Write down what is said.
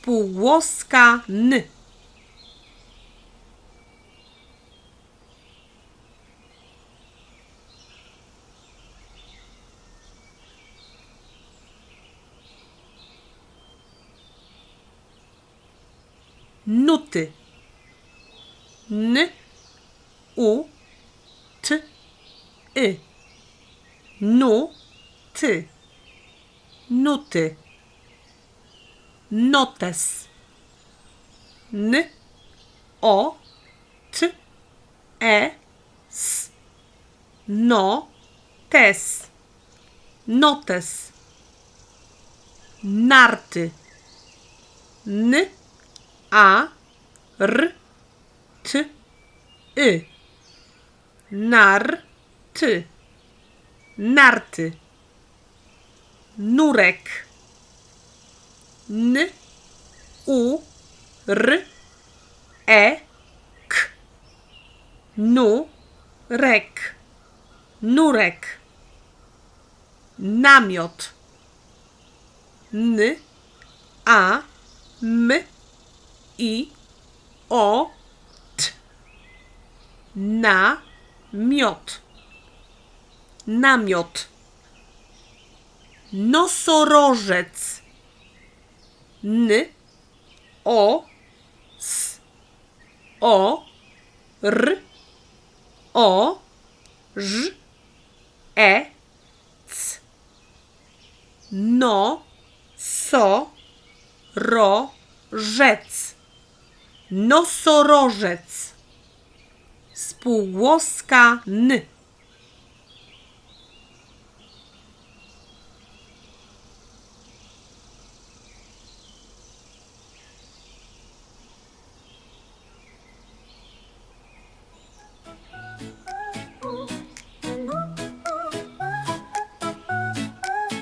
Spółgłoska N. Nuty. N, U, T, Y. Nu, ty. Nuty. Notes. N, O, T, E, S. No, tes. Notes. Narty. N, A, R, T, Y. Nar, ty. Narty. Nurek. N, U, R, E, K. Nu, rek. Nurek. Namiot. N, A, M, I, O, T. Namiot. Namiot. Nosorożec. N, O, S, O, R, O, Ż, E, C. No, so, ro, rzec. Nosorożec. Spółgłoska N.